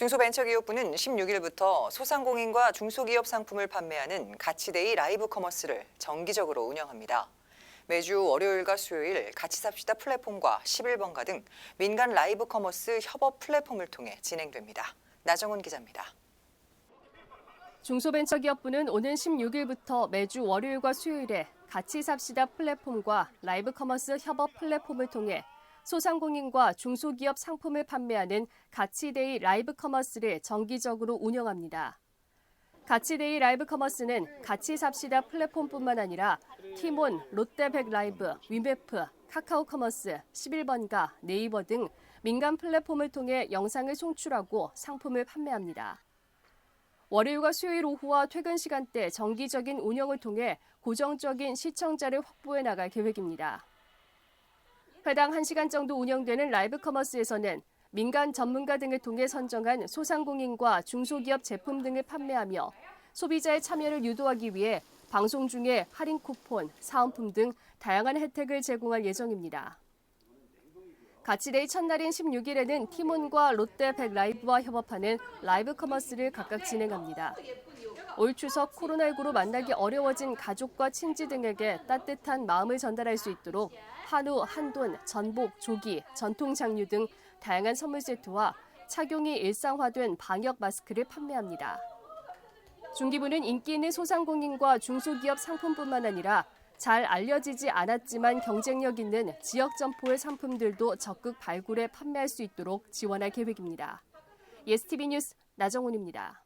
중소벤처기업부는 16일부터 소상공인과 중소기업 상품을 판매하는 가치데이 라이브 커머스를 정기적으로 운영합니다. 매주 월요일과 수요일 같이삽시다 플랫폼과 11번가 등 민간 라이브 커머스 협업 플랫폼을 통해 진행됩니다. 나정훈 기자입니다. 중소벤처기업부는 오는 16일부터 매주 월요일과 수요일에 같이 삽시다 플랫폼과 라이브 커머스 협업 플랫폼을 통해 소상공인과 중소기업 상품을 판매하는 가치데이 라이브 커머스를 정기적으로 운영합니다. 가치데이 라이브 커머스는 같이 삽시다 플랫폼뿐만 아니라 티몬, 롯데백 라이브, 위메프, 카카오 커머스, 11번가, 네이버 등 민간 플랫폼을 통해 영상을 송출하고 상품을 판매합니다. 월요일과 수요일 오후와 퇴근 시간대 정기적인 운영을 통해 고정적인 시청자를 확보해 나갈 계획입니다. 회당 1시간 정도 운영되는 라이브 커머스에서는 민간 전문가 등을 통해 선정한 소상공인과 중소기업 제품 등을 판매하며 소비자의 참여를 유도하기 위해 방송 중에 할인 쿠폰, 사은품 등 다양한 혜택을 제공할 예정입니다. 가치데이 첫날인 16일에는 티몬과 롯데백 라이브와 협업하는 라이브 커머스를 각각 진행합니다. 올 추석 코로나19로 만나기 어려워진 가족과 친지 등에게 따뜻한 마음을 전달할 수 있도록 한우, 한돈, 전복, 조기, 전통 장류 등 다양한 선물 세트와 착용이 일상화된 방역 마스크를 판매합니다. 중기부는 인기 있는 소상공인과 중소기업 상품뿐만 아니라 잘 알려지지 않았지만 경쟁력 있는 지역 점포의 상품들도 적극 발굴해 판매할 수 있도록 지원할 계획입니다. 예스티비 뉴스 나정훈입니다.